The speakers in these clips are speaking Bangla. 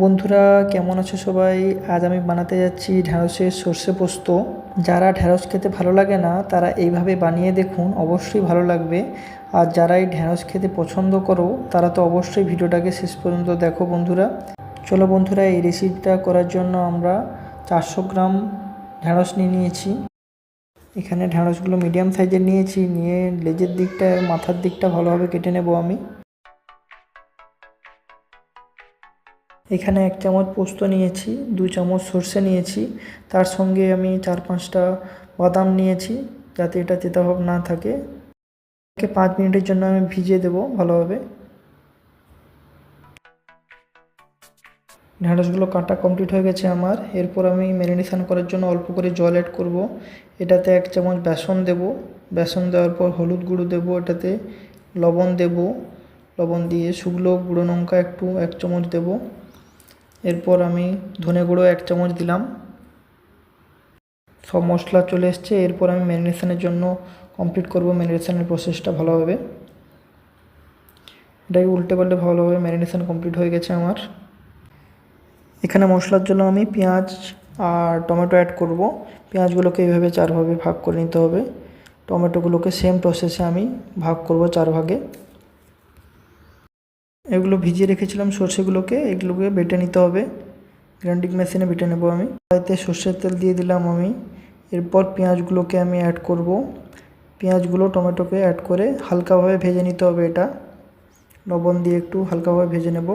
বন্ধুরা, কেমন আছো সবাই? আজ আমি বানাতে যাচ্ছি ঢ্যাঁড়সের সর্ষে পোস্ত। যারা ঢ্যাঁড়স খেতে ভালো লাগে না, তারা এইভাবে বানিয়ে দেখুন, অবশ্যই ভালো লাগবে। আর যারা এই ঢ্যাঁড়স খেতে পছন্দ করো, তারা তো অবশ্যই ভিডিওটাকে শেষ পর্যন্ত দেখো বন্ধুরা। চলো বন্ধুরা, এই রেসিপিটা করার জন্য আমরা চারশো গ্রাম ঢ্যাঁড়স নিয়ে নিয়েছি। এখানে ঢ্যাঁড়সগুলো মিডিয়াম সাইজের নিয়েছি। নিয়ে লেজের দিকটা মাথার দিকটা ভালোভাবে কেটে নেব আমি। এখানে এক চামচ পোস্ত নিয়েছি, দু চামচ সর্ষে নিয়েছি, তার সঙ্গে আমি চার পাঁচটা বাদাম নিয়েছি যাতে এটা তেতাভাব না থাকে। একে পাঁচ মিনিটের জন্য আমি ভিজিয়ে দেবো ভালোভাবে। ঢ্যাঁড়সগুলো কাটা কমপ্লিট হয়ে গেছে আমার। এরপর আমি ম্যারিনেশন করার জন্য অল্প করে জল অ্যাড করব। এটাতে এক চামচ বেসন দেব। বেসন দেওয়ার পর হলুদ গুঁড়ো দেবো এটাতে, লবণ দেব। লবণ দিয়ে শুকনো গুঁড়ো লঙ্কা একটু, এক চামচ দেবো। এরপর আমি ধনে গুঁড়ো এক চামচ দিলাম। সব মশলা চলে এসছে। এরপর আমি ম্যারিনেশনের জন্য কমপ্লিট করব। ম্যারিনেশনের প্রসেসটা ভালোভাবে। এটাকে উল্টে পাল্টে ভালোভাবে ম্যারিনেশন কমপ্লিট হয়ে গেছে আমার। এখানে মশলার জন্য আমি পেঁয়াজ আর টমেটো অ্যাড করব। পেঁয়াজগুলোকে এইভাবে চার ভাগে ভাগ করে নিতে হবে। টমেটোগুলোকে সেম প্রসেসে আমি ভাগ করব চার ভাগে এগুলো ভিজিয়ে রেখেছিলাম সর্ষেগুলোকে, এগুলোকে বেটে নিতে হবে। গ্রাইন্ডিং মেশিনে বেটে নেব আমি। কড়াইতে সর্ষের তেল দিয়ে দিলাম আমি। এরপর পেঁয়াজগুলোকে আমি অ্যাড করব। পেঁয়াজগুলো টমেটোকে অ্যাড করে হালকাভাবে ভেজে নিতে হবে এটা। লবণ দিয়ে একটু হালকাভাবে ভেজে নেব।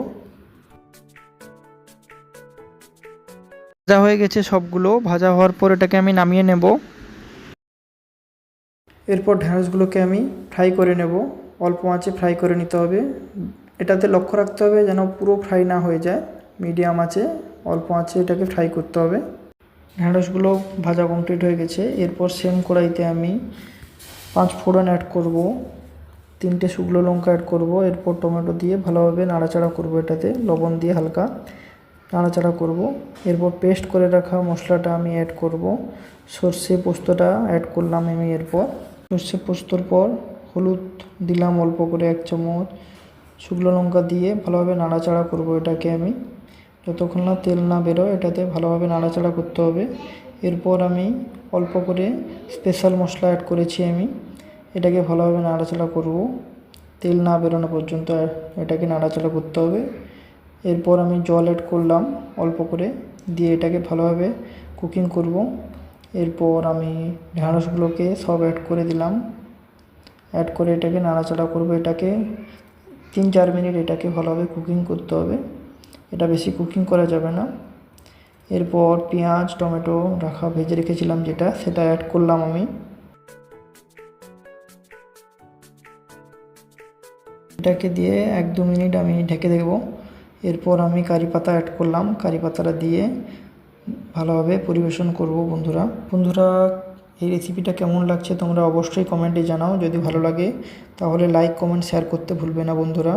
ভাজা হয়ে গেছে সবগুলো। ভাজা হওয়ার পর এটাকে আমি নামিয়ে নেব। এরপর ঢ্যাঁড়সগুলোকে আমি ফ্রাই করে নেব। অল্প আঁচে ফ্রাই করে নিতে হবে। এটাতে লক্ষ্য রাখতে হবে যেন পুরো ফ্রাই না হয়ে যায়। মিডিয়াম আছে, অল্প আছে, এটাকে ফ্রাই করতে হবে। ঢ্যাঁড়সগুলো ভাজা কমপ্লিট হয়ে গেছে। এরপর সেম কড়াইতে আমি পাঁচ ফোড়ন অ্যাড করব, তিনটে শুকনো লঙ্কা অ্যাড করব, এরপর টমেটো দিয়ে ভালোভাবে নাড়াচাড়া করব এটাতে, লবণ দিয়ে হালকা নাড়াচাড়া করব। এরপর পেস্ট করে রাখা মশলাটা আমি অ্যাড করব। সর্ষে পোস্তটা অ্যাড করলাম আমি এরপর। সর্ষে পোস্তর পর হলুদ দিলাম অল্প করে এক চামচ শুকনো লঙ্কা দিয়ে ভালোভাবে নাড়াচাড়া করব এটাকে আমি। যতক্ষণ না তেল না বেরোয়, এটাতে ভালোভাবে নাড়াচাড়া করতে হবে। এরপর আমি অল্প করে স্পেশাল মশলা অ্যাড করেছি আমি। এটাকে ভালোভাবে নাড়াচাড়া করব। তেল না বেরোনো পর্যন্ত এটাকে নাড়াচাড়া করতে হবে। এরপর আমি জল অ্যাড করলাম অল্প করে, দিয়ে এটাকে ভালোভাবে কুকিং করব। এরপর আমি ঢ্যাঁড়সগুলোকে সব অ্যাড করে দিলাম। অ্যাড করে এটাকে নাড়াচাড়া করব। এটাকে তিন চার মিনিট এটাকে ভালোভাবে কুকিং করতে হবে। এটা বেশি কুকিং করা যাবে না। এরপর পেঁয়াজ, টমেটো রাখা, ভেজে রেখেছিলাম যেটা, সেটা অ্যাড করলাম আমি। এটাকে দিয়ে এক দু মিনিট আমি ঢেকে দেবো। এরপর আমি কারি পাতা অ্যাড করলাম। কারি পাতাটা দিয়ে ভালোভাবে পরিবেশন করব বন্ধুরা। বন্ধুরা এই রেসিপিটা কেমন লাগছে তোমরা অবশ্যই কমেন্টে জানাও। যদি ভালো লাগে, তাহলে লাইক কমেন্ট শেয়ার করতে ভুলবে না বন্ধুরা।